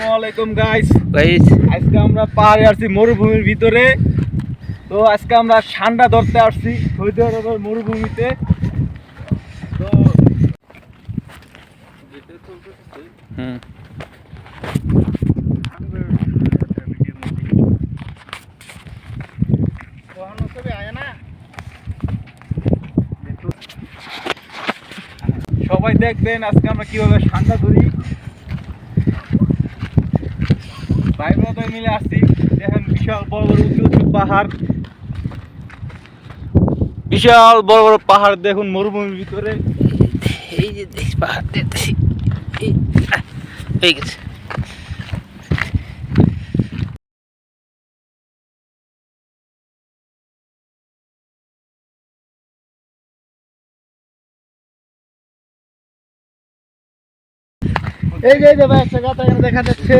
আসসালামু আলাইকুম guys guys আজকে আমরা পাহাড়ে আসছি মরুভূমির ভিতরে। তো আজকে আমরা ঠান্ডা ধরতে আসছি সৌদি আরবের মরুভূমিতে। তো হুম। সবাই দেখবেন আজকে আমরা কীভাবে ঠান্ডা ধরি। ব্রাদার মিলে আসছি। দেখেন বিশাল বড় বড় উঁচু উঁচু পাহাড়। বিশাল বড় বড় পাহাড় দেখুন মরুভূমির ভিতরে। এই যে পাহাড় দেখতেছি হয়ে গেছে। এই যে ভাই একটা গাথা এখানে দেখা যাচ্ছে।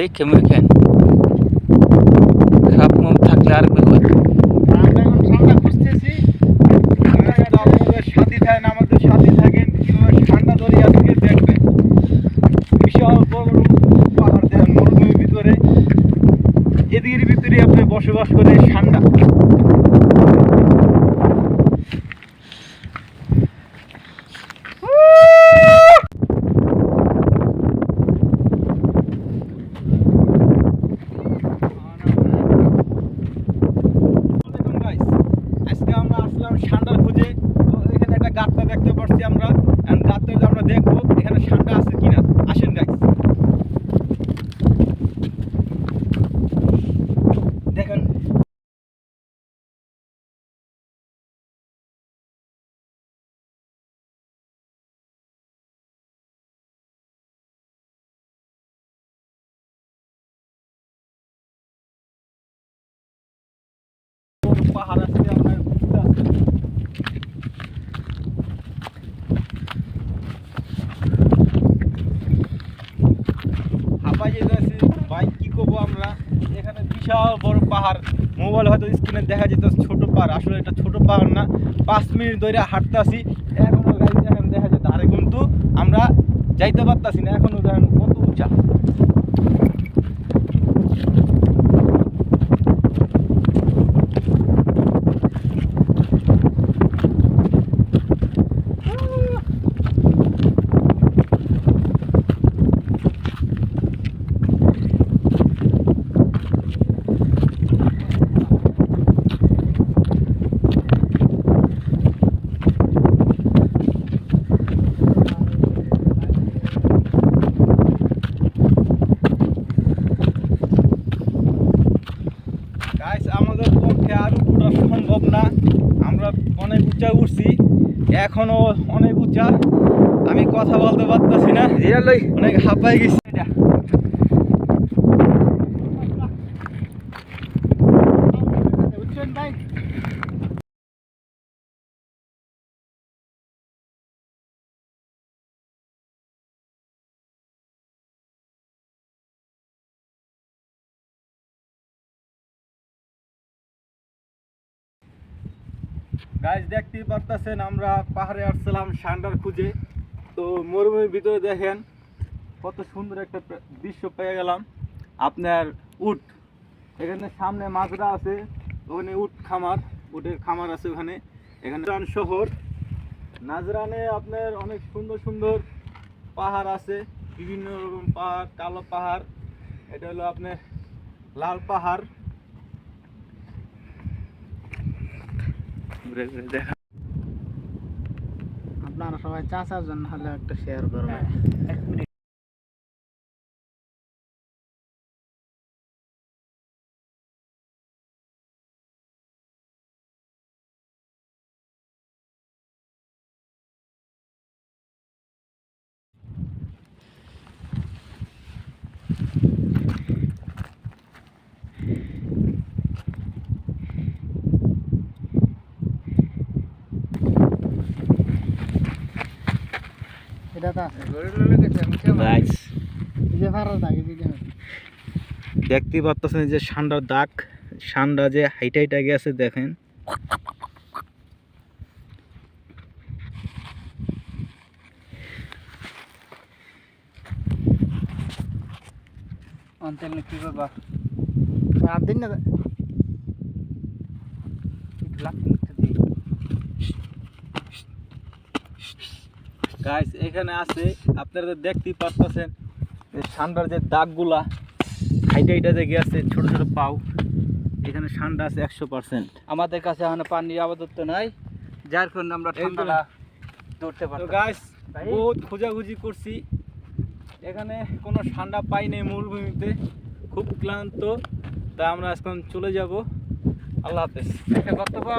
দেখে মেখেন খাপ মুখ থাকলে আর বিপদ এদিকের ভিতরে আপনি বসবাস করে ঠান্ডা আসসালামু আলাইকুম guys. আজকে আমরা আসলাম ঠান্ডার খুঁজে তো এখানে একটা গাত্তা দেখতে আমরা যে আমরা দেখব এখানে ঠান্ডা আছে কিনা। আসেন গাইস দেখেন। পাহাড় আছে আমরা ঘুরতে আসছি। হাঁপাই যেতে আছি ভাই কি করব আমরা এখানে বিশাল বড় পাহাড়। মোবাইল হয়তো স্ক্রিনে দেখা যেত ছোট পাহাড়। আসলে এটা ছোট পাহাড় না। পাঁচ মিনিট ধরে হাঁটতে আসি। এখনও গাড়ি দেখেন দেখা যেত আরে কিন্তু আমরা যাইতে পারতাছি না। এখনও দেখেন কত উঁচা গাইস আমাদের পক্ষে আর উপরা সম্ভব না আমরা অনেক উঁচা উঠছি এখনও অনেক উঁচা আমি কথা বলতে পারতেছি না। অনেক হাঁপাই গেছি। গাইজ দেখতেই পারতেছেন আমরা পাহাড়ে আসছিলাম সান্ডার খুঁজে। তো মরুভূমির ভিতরে দেখেন, কত সুন্দর একটা দৃশ্য পেয়ে গেলাম। আপনার উট, এখানে সামনে মাজরা আছে, ওখানে উট খামার, উটের খামার আছে ওখানে। এখানে শহর। নাজরানে আপনার অনেক সুন্দর সুন্দর পাহাড় আছে, বিভিন্ন রকম পাহাড়, কালো পাহাড়। এটা হলো আপনার লাল পাহাড়। ঘুরে ঘুরে দেখা আপনারা সবাই চাচার জন্য হলে একটা শেয়ার করবেন। দেখতে পাচ্ছেন যে সান্ডার দাগ সান্ডা যে হাইট হাইট আগে গেছে দেখেন কি বাবা রাত দিন না গাইস এখানে আছে আপনারা তো দেখতেই পাচ্ছেন যে ঠান্ডার যে দাগগুলা হাইটা হাইটা যে গেছে ছোট ছোট পাও এখানে ঠান্ডা আছে একশো পার্সেন্ট আমাদের কাছে এখন পানি আপাতত নাই যার কারণে আমরা। ঠান্ডাটা ধরতে গাইস ভাই। বহুত খোঁজাখুঁজি করছি। এখানে কোনো ঠান্ডা পাই নাই মরুভূমিতে খুব ক্লান্ত। তা আমরা এখন চলে যাব। আল্লাহ হাফেজ। একটা পাওয়া